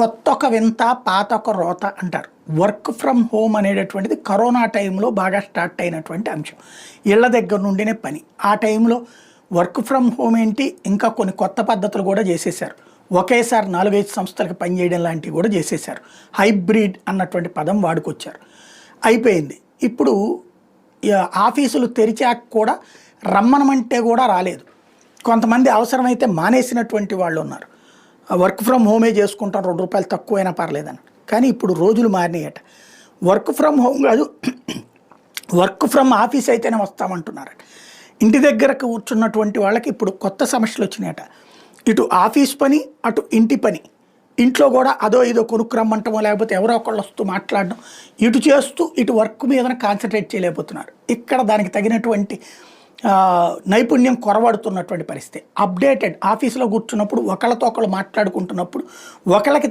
కొత్త ఒక వింత పాత ఒక రోత అంటారు. వర్క్ ఫ్రమ్ హోమ్ అనేటటువంటిది కరోనా టైంలో బాగా స్టార్ట్ అయినటువంటి అంశం. ఇళ్ళ దగ్గర నుండినే పని. ఆ టైంలో వర్క్ ఫ్రమ్ హోమ్ ఏంటి? ఇంకా కొన్ని కొత్త పద్ధతులు కూడా చేసేసారు ఒకేసారి నాలుగైదు సంస్థలకు పనిచేయడం లాంటివి కూడా చేసేసారు హైబ్రిడ్ అన్నటువంటి పదం వాడుకొచ్చారు. అయిపోయింది. ఇప్పుడు ఆఫీసులు తెరిచాక కూడా రమ్మనమంటే కూడా రాలేదు. కొంతమంది అవసరమైతే మానేసినటువంటి వాళ్ళు ఉన్నారు వర్క్ ఫ్రమ్ హోమే చేసుకుంటాం రెండు రూపాయలు తక్కువైనా పర్లేదని. కానీ ఇప్పుడు రోజులు మారినాయట. వర్క్ ఫ్రమ్ హోమ్ కాదు వర్క్ ఫ్రమ్ ఆఫీస్ అయితేనే వస్తామంటున్నారట. ఇంటి దగ్గర కూర్చున్నటువంటి వాళ్ళకి ఇప్పుడు కొత్త సమస్యలు వచ్చినాయట. ఇటు ఆఫీస్ పని అటు ఇంటి పని. ఇంట్లో కూడా అదో ఇదో కొనుక్కురమ్మంటమో లేకపోతే ఎవరో ఒకళ్ళు వస్తూ మాట్లాడడం ఇటు చేస్తూ ఇటు వర్క్ మీద కాన్సన్ట్రేట్ చేయలేకపోతున్నారు. ఇక్కడ దానికి తగినటువంటి నైపుణ్యం కొరవడుతున్నటువంటి పరిస్థితి. అప్డేటెడ్ ఆఫీస్లో కూర్చున్నప్పుడు ఒకళ్ళతో ఒకళ్ళు మాట్లాడుకుంటున్నప్పుడు ఒకళ్ళకి